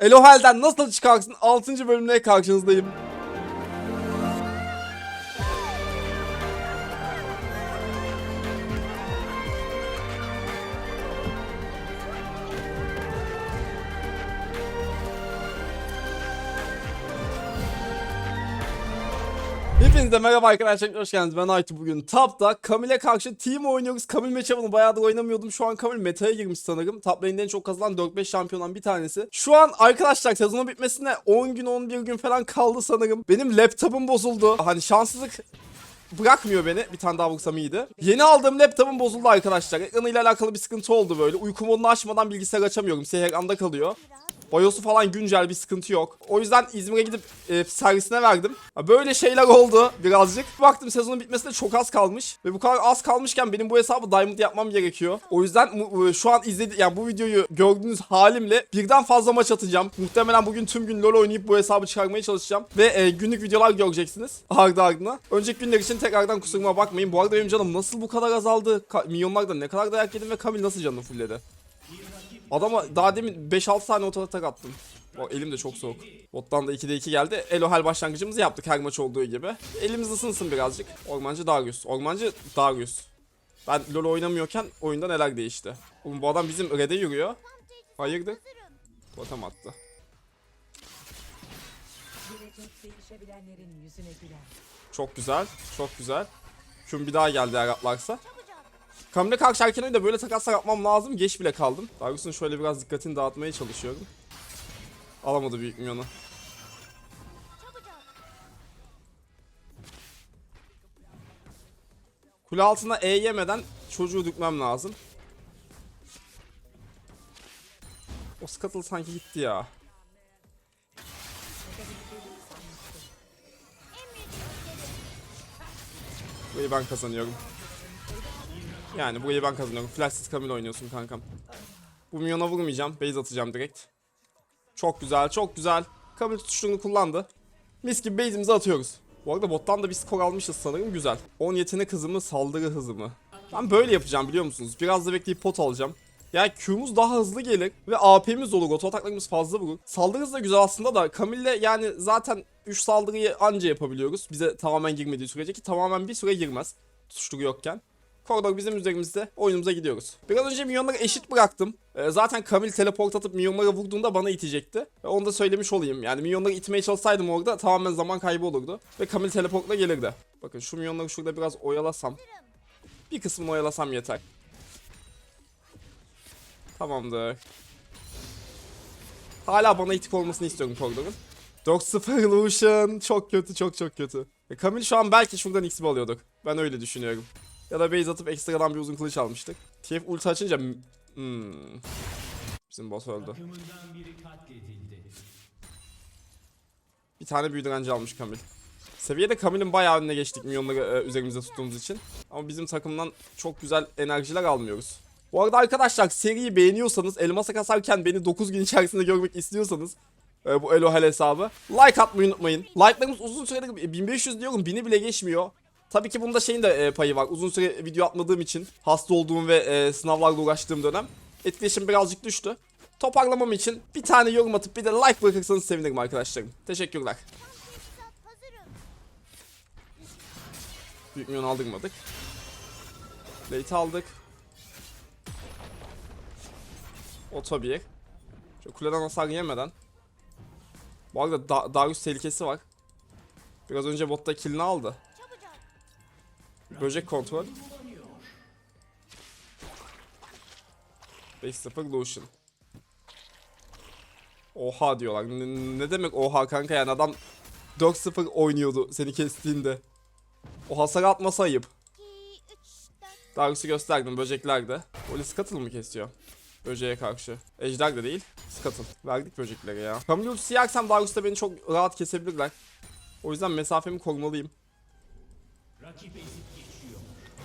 Elohel'den nasıl çıkarsın 6. bölümle karşınızdayım. Hepinize merhaba arkadaşlar hoş geldiniz ben Aytu bugün Tap'ta Kamil'e karşı team oynuyoruz Kamil matchup'ını bayağıdır oynamıyordum şu an Kamil meta'ya girmiş sanırım Top lane'de en çok kazanan 4-5 şampiyondan bir tanesi Şu an arkadaşlar sezonun bitmesine 10 gün 11 gün falan kaldı sanırım Benim laptopum bozuldu Hani şanssızlık bırakmıyor beni. Bir tane daha vursam iyiydi. Yeni aldığım laptopum bozuldu arkadaşlar. Ekranıyla alakalı bir sıkıntı oldu böyle. Uyku modunu açmadan bilgisayar açamıyorum. Siyah ekranda kalıyor. BIOS'u falan güncel bir sıkıntı yok. O yüzden İzmir'e gidip e, servisine verdim. Böyle şeyler oldu birazcık. Baktım sezonun bitmesine çok az kalmış. Ve bu kadar az kalmışken benim bu hesabı Diamond yapmam gerekiyor. O yüzden e, şu an izledi yani bu videoyu gördüğünüz halimle birden fazla maç atacağım. Muhtemelen bugün tüm gün LoL oynayıp bu hesabı çıkarmaya çalışacağım. Ve e, günlük videolar göreceksiniz ardı ardına. Önceki günler için tekrardan kusuruma bakmayın. Bu arada benim canım nasıl bu kadar azaldı? Ka- milyonlarda ne kadar dayak yedim ve Kamil nasıl canını fullledi? Adama daha demin 5-6 tane otoatak attım. O elim de çok soğuk. Bottan da 2'de 2 geldi. Elohel başlangıcımızı yaptık her maç olduğu gibi. Elimiz ısınsın birazcık. Ormancı Darius. Ormancı Darius. Ben LoL oynamıyorken oyunda neler değişti. Oğlum bu adam bizim red'e yürüyor. Hayırdır? Totem attı. Çok güzel. Çok güzel. Küm bir daha geldi eğer atlarsa. Kamil'e karşı erken oyunda böyle takaslar yapmam lazım. Geç bile kaldım. Darius'un şöyle biraz dikkatini dağıtmaya çalışıyorum. Alamadı büyük milyonu. Kule altına E yemeden çocuğu dükmem lazım. O Scuttle sanki gitti ya. Burayı ben kazanıyorum. Yani burayı ben kazanıyorum. Flashsız Kamil oynuyorsun kankam. Bu milyona vurmayacağım. Base atacağım direkt. Çok güzel, çok güzel. Kamil tutuştuğunu kullandı. Mis gibi base'imizi atıyoruz. Bu arada bottan da bir skor almışız sanırım. Güzel. 10 yetenek hızı mı, saldırı hızı mı? Ben böyle yapacağım biliyor musunuz? Biraz da bekleyip pot alacağım. Yani Q'muz daha hızlı gelir ve AP'miz olur. Oto ataklarımız fazla vurur. Saldırı hızı da güzel aslında da Camille'le yani zaten 3 saldırıyı anca yapabiliyoruz. Bize tamamen girmediği sürece ki tamamen bir süre girmez. Tutuşturu yokken. Koridor bizim üzerimizde oyunumuza gidiyoruz. Biraz önce milyonları eşit bıraktım. Ee, zaten Kamil teleport atıp milyonlara vurduğunda bana itecekti. Onu da söylemiş olayım. Yani milyonları itmeye çalışsaydım orada tamamen zaman kaybı olurdu. Ve Kamil teleportla gelirdi. Bakın şu milyonları şurada biraz oyalasam. Bir kısmını oyalasam yeter. Tamamdır. Hala bana itik olmasını istiyorum koridorun. 4-0 Lucian. Çok kötü çok çok kötü. E, Kamil şu an belki şuradan XP alıyorduk. Ben öyle düşünüyorum. Ya da base atıp ekstradan bir uzun kılıç almıştık. TF ulti açınca... Hmm. Bizim boss öldü. Bir tane büyü direnci almış Kamil. Seviyede Kamil'in bayağı önüne geçtik milyonları e, üzerimize tuttuğumuz için. Ama bizim takımdan çok güzel enerjiler almıyoruz. Bu arada arkadaşlar seriyi beğeniyorsanız elmasa kasarken beni 9 gün içerisinde görmek istiyorsanız e, bu Elohel hesabı. Like atmayı unutmayın. Like'larımız uzun süredir 1500 diyorum 1000'i bile geçmiyor. Tabii ki bunda şeyin de e, payı var. Uzun süre video atmadığım için hasta olduğum ve e, sınavlarla uğraştığım dönem etkileşim birazcık düştü. Toparlamam için bir tane yorum atıp bir de like bırakırsanız sevinirim arkadaşlarım. Teşekkürler. Büyük milyon aldırmadık. Late aldık. Oto bir. Şu kuleden hasar yemeden. Bu arada da Darius tehlikesi var. Biraz önce botta killini aldı. Böcek kontrol. 5-0 Lucian. Oha diyorlar. Ne, ne demek oha kanka yani adam 4-0 oynuyordu seni kestiğinde. O hasar atmasa ayıp. Darius'u gösterdim böceklerde. Oli Scuttle mı kesiyor? Böceğe karşı. Ejder de değil. Scuttle. Verdik böceklere ya. Kamil ultisi yersem Darius da beni çok rahat kesebilirler. O yüzden mesafemi korumalıyım.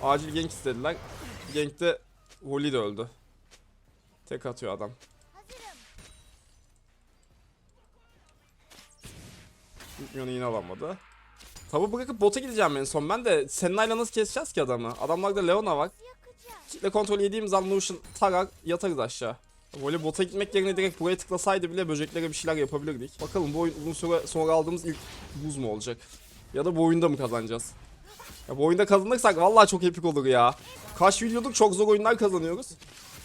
Acil gank istediler. Gank'te Voli de öldü. Tek atıyor adam. Milyonu yine alamadı. Tabu bırakıp bota gideceğim en son. Ben de Senna'yla nasıl keseceğiz ki adamı? Adamlarda Leona var. Kitle kontrol yediğim zaman Lucian tarar yatarız aşağı. Böyle bota gitmek yerine direkt buraya tıklasaydı bile böceklere bir şeyler yapabilirdik. Bakalım bu oyun uzun süre sonra aldığımız ilk buz mu olacak? Ya da bu oyunda mı kazanacağız? Ya bu oyunda kazanırsak vallahi çok epik olur ya. Kaç videodur çok zor oyunlar kazanıyoruz.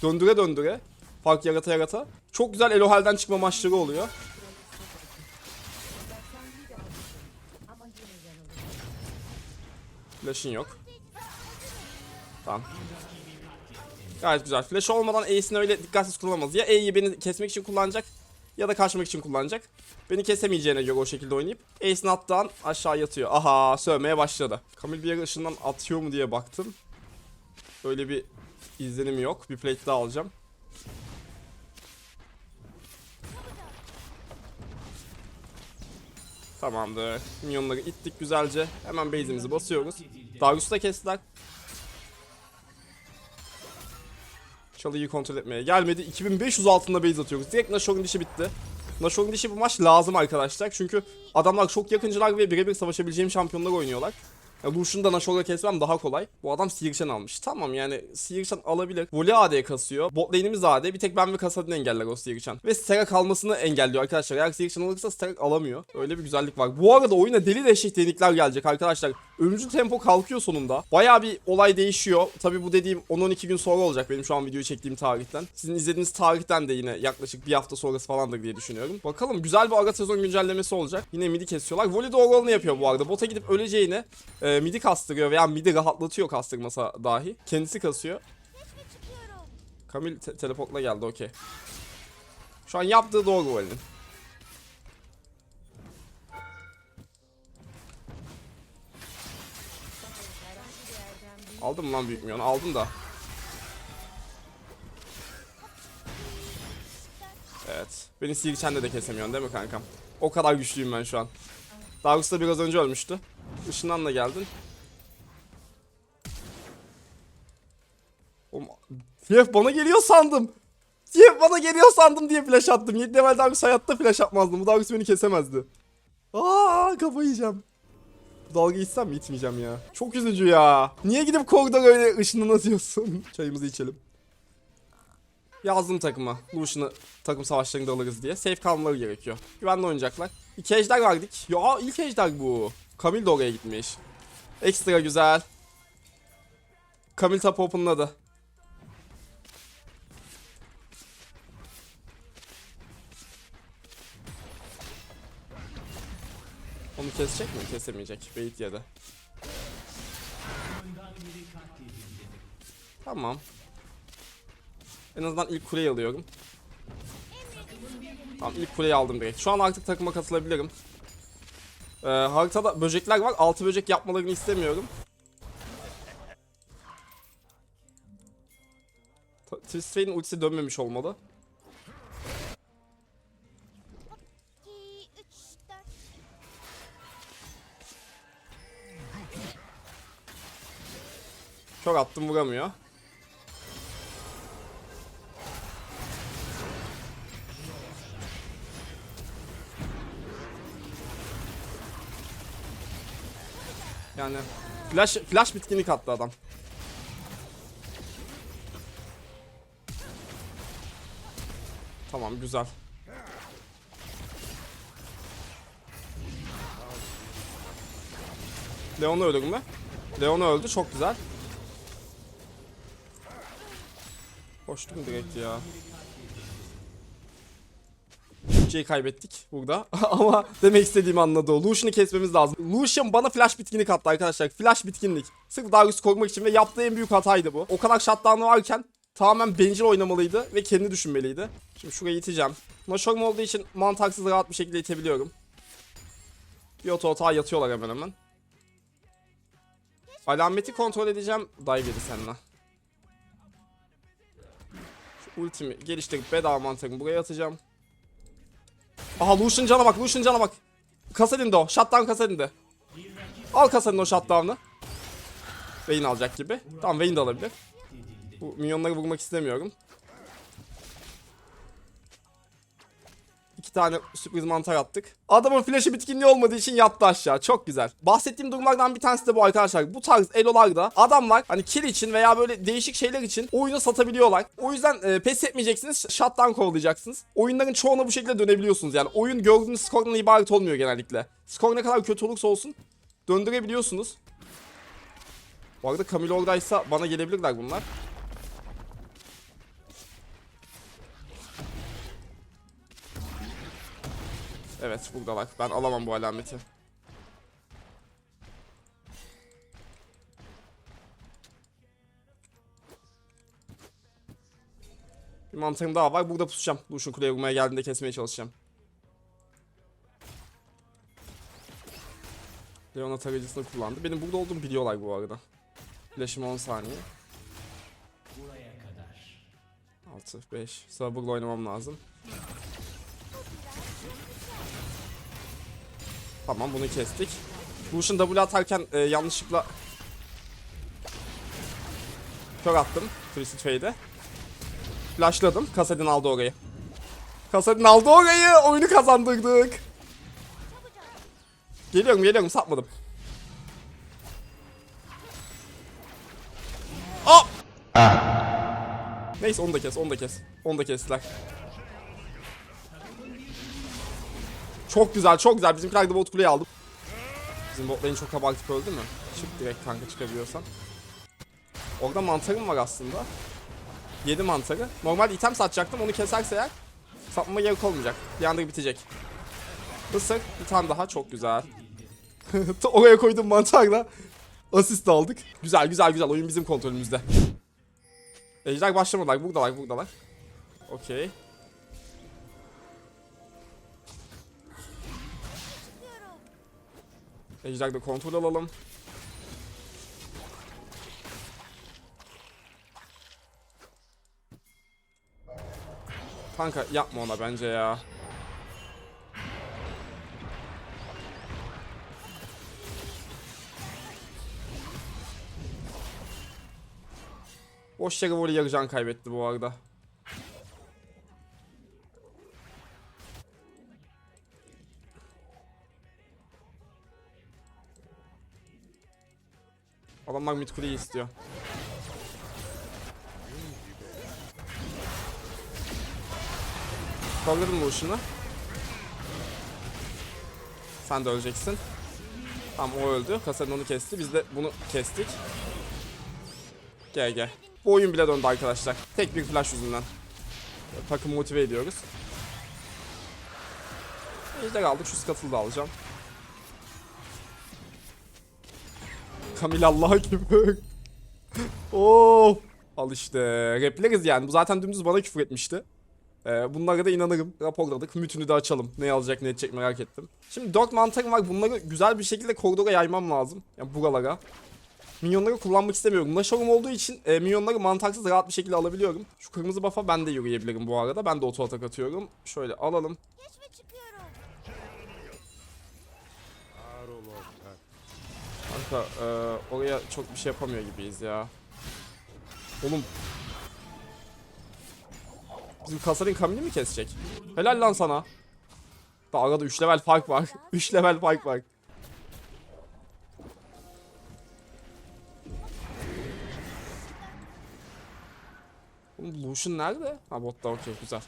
Döndüre döndüre. Fark yarata yarata. Çok güzel Elohel'den çıkma maçları oluyor. Flash'ın yok. Tamam. Gayet güzel. Flash olmadan Ace'ini öyle dikkatsiz kullanamaz. Ya E'yi beni kesmek için kullanacak ya da kaçmak için kullanacak. Beni kesemeyeceğine göre o şekilde oynayıp Ace'ini attığı an aşağı yatıyor. Aha sövmeye başladı. Kamil bir ışından atıyor mu diye baktım. Öyle bir izlenim yok. Bir plate daha alacağım. Tamamdır. Minyonları ittik güzelce. Hemen base'imizi basıyoruz. Darius'u da kestiler. Çalıyı kontrol etmeye gelmedi. 2500 altında base atıyoruz. Direkt Nashor'un dişi bitti. Nashor'un dişi bu maç lazım arkadaşlar. Çünkü adamlar çok yakıncılar ve birebir savaşabileceğim şampiyonlar oynuyorlar. Ya Lucian'ı da Nashor'la kesmem daha kolay. Bu adam Sirişan almış. Tamam yani Sirişan alabilir. Voli AD kasıyor. Bot lane'imiz AD. Bir tek ben ve Kasadin engeller o Sirişan. Ve Sterak almasını engelliyor arkadaşlar. Eğer Sirişan alırsa Sterak alamıyor. Öyle bir güzellik var. Bu arada oyuna deli dehşet yenilikler gelecek arkadaşlar. Ölümcül tempo kalkıyor sonunda. Baya bir olay değişiyor. Tabi bu dediğim 10-12 gün sonra olacak benim şu an videoyu çektiğim tarihten. Sizin izlediğiniz tarihten de yine yaklaşık bir hafta sonrası falandır diye düşünüyorum. Bakalım güzel bir ara sezon güncellemesi olacak. Yine midi kesiyorlar. Voli doğru yapıyor bu arada. Bota gidip öleceğine e, midi kastırıyor veya midi rahatlatıyor kastırmasa dahi. Kendisi kasıyor. Kamil te- teleportla geldi okey. Şu an yaptığı doğru Voli'nin. Aldım lan büyük milyon? Aldım da. Evet. Beni Sirçen'de de kesemiyorsun değil mi kankam? O kadar güçlüyüm ben şu an. Darius da biraz önce ölmüştü. Işınlanla geldin. Oğlum, TF bana geliyor sandım. TF bana geliyor sandım diye flash attım. 7 level Darius hayatta flash atmazdım. Bu Darius beni kesemezdi. Aa kafayı yiyeceğim. Dalga içsem mi ya. Çok üzücü ya. Niye gidip koridor öyle ışınını atıyorsun? Çayımızı içelim. Yazdım takıma. Lucian'ı takım savaşlarında alırız diye. Safe kalmaları gerekiyor. Güvenli oynayacaklar. İki ejder verdik. Ya ilk ejder bu. Kamil de oraya gitmiş. Ekstra güzel. Kamil top open'ladı. Onu kesecek mi? Kesemeyecek. Bait yedi. Tamam. En azından ilk kuleyi alıyorum. Tamam ilk kuleyi aldım direkt. Şu an artık takıma katılabilirim. Ee, haritada böcekler var. Altı böcek yapmalarını istemiyorum. Tristrane'in ultisi dönmemiş olmalı. 2, 3, 4. Çok attım vuramıyor. Yani flash flash bitkinlik attı adam. Tamam güzel. Leon öldü mü? Leon öldü çok güzel. Koştum direkt ya. Bütçeyi kaybettik burada. Ama demek istediğimi anladı o. Lucian'ı kesmemiz lazım. Lucian bana flash bitkinlik attı arkadaşlar. Flash bitkinlik. Sırf Darius'u korumak için ve yaptığı en büyük hataydı bu. O kadar shutdown'ı varken tamamen bencil oynamalıydı ve kendini düşünmeliydi. Şimdi şurayı iteceğim. Nashorm olduğu için mantaksız rahat bir şekilde itebiliyorum. Bir oto hata yatıyorlar hemen hemen. Alameti kontrol edeceğim. Dive yedi seninle. Şu ultimi geliştirip bedava mantarımı buraya atacağım. Aha Lucian cana bak Lucian cana bak. Kasadin'de o. Shutdown Kasadin'de. Al Kasadin o shutdown'ı. Vayne alacak gibi. Tamam Vayne de alabilir. Bu minyonları vurmak istemiyorum. İki tane sürpriz mantar attık. Adamın flash'ı bitkinliği olmadığı için yattı aşağı. Çok güzel. Bahsettiğim durumlardan bir tanesi de bu arkadaşlar. Bu tarz elolarda adamlar hani kill için veya böyle değişik şeyler için oyunu satabiliyorlar. O yüzden e, pes etmeyeceksiniz. Shutdown kovalayacaksınız. Oyunların çoğuna bu şekilde dönebiliyorsunuz. Yani oyun gördüğünüz skordan ibaret olmuyor genellikle. Skor ne kadar kötü olursa olsun döndürebiliyorsunuz. Bu arada Camille oradaysa bana gelebilirler bunlar. Evet buradalar. Ben alamam bu alameti. Bir mantığım daha var. Burada pusacağım. Duşun kuleye vurmaya geldiğinde kesmeye çalışacağım. Leona tarayıcısını kullandı. Benim burada olduğumu biliyorlar bu arada. Flash'ım 10 saniye. 6, 5. Sabırla oynamam lazım. Tamam bunu kestik. Lucian W atarken e, yanlışlıkla Kör attım. Twisted Fade'e. Flashladım. Kasadin aldı orayı. Kasadin aldı orayı. Oyunu kazandırdık. Geliyorum geliyorum sapmadım. Aa! Neyse onu da kes onu da kes. Onu da kestiler. Çok güzel çok güzel. Bizimkiler de bot kuleyi aldı. Bizim bot lane çok abartıp öldü mü? Çık direkt kanka çıkabiliyorsan. Orada mantarım var aslında. 7 mantarı. Normal item satacaktım onu keserse eğer satmama gerek olmayacak. Bir anda bitecek. Isır bir tane daha çok güzel. Oraya koydum mantarla asist aldık. Güzel güzel güzel oyun bizim kontrolümüzde. Ejder başlamadılar buradalar buradalar. Okey. Ejder'de kontrol alalım. Kanka yapma ona bence ya. Boş yere yarı can kaybetti bu arada. Adamlar mid kuleyi istiyor. Kavradım Lucian'ı. Sen de öleceksin. Tamam o öldü. Kasadin onu kesti. Biz de bunu kestik. Gel gel. Bu oyun bile döndü arkadaşlar. Tek bir flash yüzünden. Takım motive ediyoruz. Ejder aldık. Şu scuttle'ı da alacağım. Kamil Allah gibi. Oo. Al işte. Repleriz yani. Bu zaten dümdüz bana küfür etmişti. Ee, bunlara da inanırım. Raporladık. Mütünü de açalım. Ne alacak ne edecek merak ettim. Şimdi 4 mantarım var. Bunları güzel bir şekilde koridora yaymam lazım. Yani buralara. Minyonları kullanmak istemiyorum. Nashor'um olduğu için e, minyonları mantarsız rahat bir şekilde alabiliyorum. Şu kırmızı buff'a ben de yürüyebilirim bu arada. Ben de auto atak atıyorum. Şöyle alalım. Kanka e, oraya çok bir şey yapamıyor gibiyiz ya. Oğlum. Bizim Kasarin Kamil'i mi kesecek? Helal lan sana. Da arada 3 level fark var. 3 level fark var. Oğlum Lucian nerede? Ha botta okey güzel.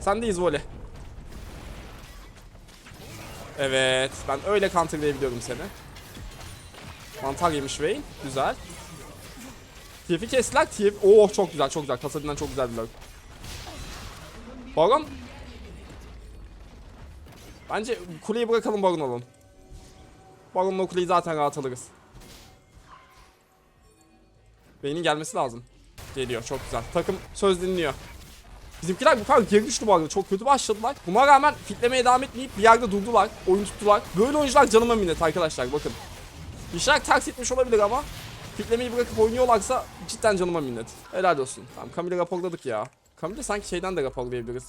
Sendeyiz voley. Evet. Ben öyle counterlayabiliyorum seni. Mantar yemiş Vayne. Güzel. TF'i kestiler. TF... Oo çok güzel çok güzel. Kasadin'den çok güzel bir lurk. Baron. Bence kuleyi bırakalım Baron alalım. Baron'la kuleyi zaten rahat alırız. Vayne'in gelmesi lazım. Geliyor çok güzel. Takım söz dinliyor. Bizimkiler bu kadar geri düştü bu. Çok kötü başladılar. Buna rağmen fitlemeye devam etmeyip bir yerde durdular. Oyun tuttular. Böyle oyuncular canıma minnet arkadaşlar bakın. İşler ters etmiş olabilir ama fitlemeyi bırakıp oynuyorlarsa cidden canıma minnet. Helal olsun. Tamam Camille'i raporladık ya. Camille sanki şeyden de raporlayabiliriz.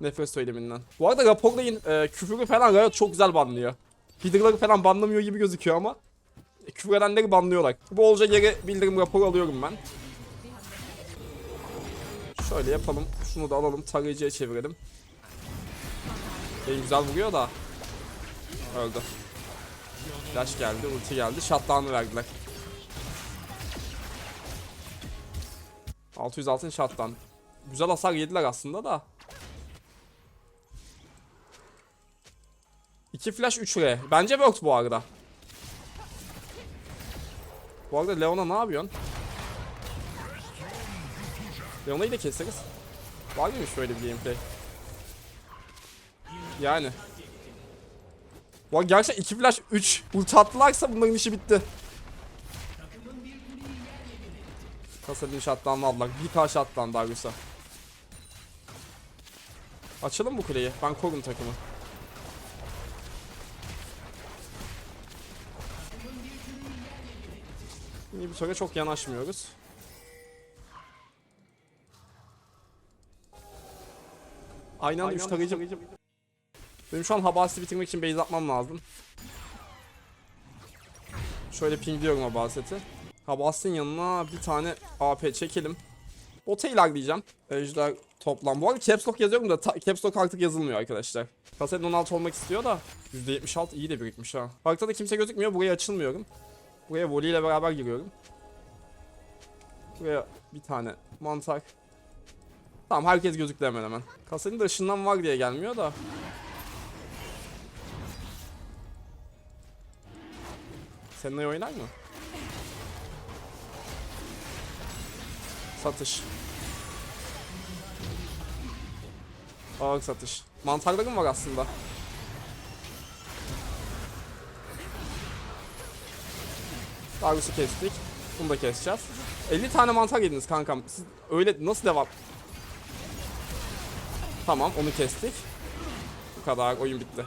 Nefret söyleminden. Bu arada raporlayın. E, küfürü falan Riot çok güzel banlıyor. Header'ları falan banlamıyor gibi gözüküyor ama küfür edenleri banlıyorlar. Bolca yere bildirim raporu alıyorum ben. Şöyle yapalım. Şunu da alalım. Tarayıcıya çevirelim. Benim güzel vuruyor da. Öldü. Flash geldi, ulti geldi. Shutdown'ı verdiler. 600 altın shutdown. Güzel hasar yediler aslında da. 2 flash 3 R. Bence works bu arada. Bu arada Leona ne yapıyorsun? Leona'yı da keseriz. Var mıymış böyle bir gameplay? Yani. Bu gerçekten 2 flash 3 ulti attılarsa bunların işi bitti. Kasadin shotdown'u aldılar. Bir karşı shotdown Darius'a. Açalım bu kuleyi. Ben korum takımı. Bir süre çok yanaşmıyoruz. Aynı anda 3 tarayıcı. Benim şu an Habas'i bitirmek için base atmam lazım. Şöyle pingliyorum Habas'eti. Habas'ın yanına bir tane AP çekelim. Bota ilerleyeceğim. Ejder toplam. Bu arada Caps Lock yazıyorum da Caps Lock artık yazılmıyor arkadaşlar. Kasetin 16 olmak istiyor da %76 iyi de birikmiş ha. Haritada kimse gözükmüyor. Buraya açılmıyorum. Buraya volley ile beraber giriyorum. Buraya bir tane mantar. Tamam herkes gözüktü hemen hemen. Kasetin de ışından var diye gelmiyor da. Seninle oynar mı? Satış. Ağır satış. Mantarlarım var aslında. Darius'u kestik. Bunu da keseceğiz. 50 tane mantar yediniz kankam. Siz öyle nasıl devam? Tamam onu kestik. Bu kadar oyun bitti.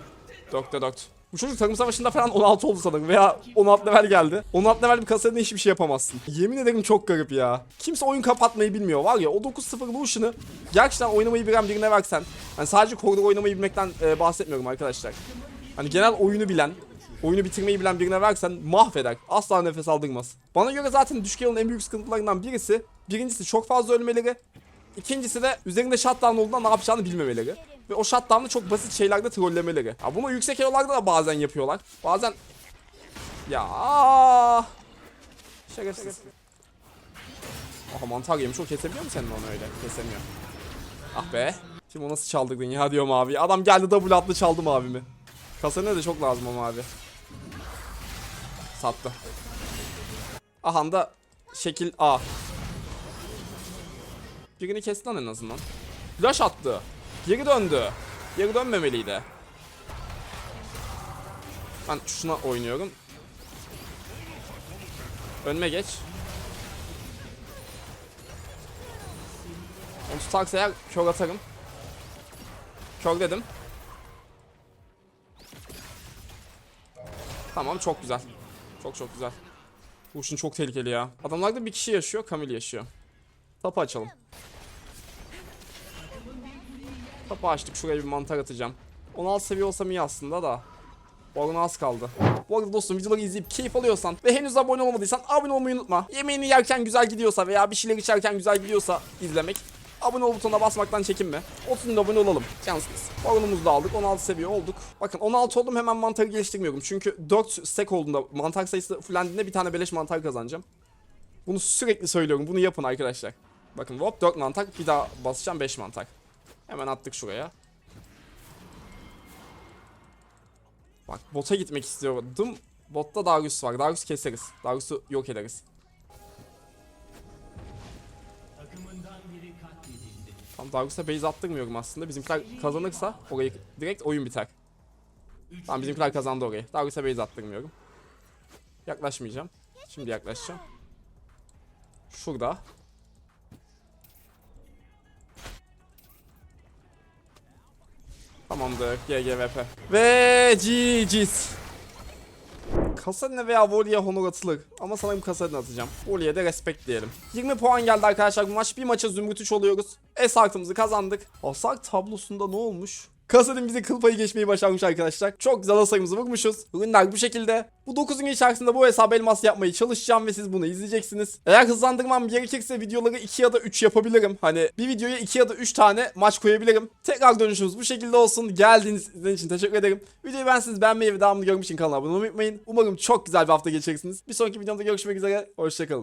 4'te 4. Bu çocuk takım savaşında falan 16 oldu sanırım veya 16 level geldi. 16 level bir kasada hiçbir şey yapamazsın. Yemin ederim çok garip ya. Kimse oyun kapatmayı bilmiyor var ya o 9-0 Lucian'ı gerçekten oynamayı bilen birine versen. Hani sadece koridor oynamayı bilmekten e, bahsetmiyorum arkadaşlar. Hani genel oyunu bilen, oyunu bitirmeyi bilen birine versen mahveder. Asla nefes aldırmaz. Bana göre zaten düşük yılın en büyük sıkıntılarından birisi. Birincisi çok fazla ölmeleri. İkincisi de üzerinde shutdown olduğunda ne yapacağını bilmemeleri. Ve o shutdown'ı çok basit şeylerde trollemeleri. Ha bunu yüksek elolarda da bazen yapıyorlar. Bazen... Ya Şerefsiz. Aha mantar yemiş o kesebiliyor mu senin onu öyle? Kesemiyor. Ah be. Şimdi o nasıl çaldırdın ya diyorum abi. Adam geldi double atlı çaldım abimi. Kasana da çok lazım ama abi. Sattı. Aha da şekil A. Birini kesti lan en azından. Flash attı. Geri döndü. Geri dönmemeliydi. Ben şuna oynuyorum. Önüme geç. Onu tutarsa eğer kör atarım. Kör dedim. Tamam çok güzel. Çok çok güzel. Bu işin çok tehlikeli ya. Adamlarda bir kişi yaşıyor, Kamil yaşıyor. Tapı açalım. Kapı açtık. Şuraya bir mantar atacağım. 16 seviye olsam iyi aslında da. Arada az kaldı. Bu arada dostum videoları izleyip keyif alıyorsan ve henüz abone olmadıysan abone olmayı unutma. Yemeğini yerken güzel gidiyorsa veya bir şeyler içerken güzel gidiyorsa izlemek. Abone ol butonuna basmaktan çekinme. 30 bin abone olalım. Şanslıyız. Oyunumuzu da aldık. 16 seviye olduk. Bakın 16 oldum hemen mantarı geliştirmiyorum. Çünkü 4 stack olduğunda mantar sayısı fullendiğinde bir tane beleş mantar kazanacağım. Bunu sürekli söylüyorum. Bunu yapın arkadaşlar. Bakın hop 4 mantar. Bir daha basacağım 5 mantar. Hemen attık şuraya. Bak bota gitmek istiyordum. Botta Darius var. Darius keseriz. Darius'u yok ederiz. Tam Darius'a base attırmıyorum aslında. Bizimkiler kazanırsa orayı direkt oyun biter. Tamam bizimkiler kazandı orayı. Darius'a base attırmıyorum. Yaklaşmayacağım. Şimdi yaklaşacağım. Şurada. Tamamdır. GGVP. Ve GG's. Kasadine veya Voli'ye honor atılır. Ama sanırım Kasadine atacağım. Voli'ye de respect diyelim. 20 puan geldi arkadaşlar bu maç. Bir maça zümrüt 3 oluyoruz. S artımızı kazandık. Hasar tablosunda ne olmuş? Kasadin bize kıl payı geçmeyi başarmış arkadaşlar. Çok güzel hasarımızı vurmuşuz. Ürünler bu şekilde. Bu 9 gün içerisinde bu hesabı elmas yapmaya çalışacağım ve siz bunu izleyeceksiniz. Eğer hızlandırmam gerekirse videoları 2 ya da 3 yapabilirim. Hani bir videoya 2 ya da 3 tane maç koyabilirim. Tekrar dönüşümüz bu şekilde olsun. Geldiğiniz izlediğiniz için teşekkür ederim. Videoyu beğenseniz beğenmeyi ve devamlı görmek için kanala abone olmayı unutmayın. Umarım çok güzel bir hafta geçirirsiniz. Bir sonraki videomda görüşmek üzere. Hoşçakalın.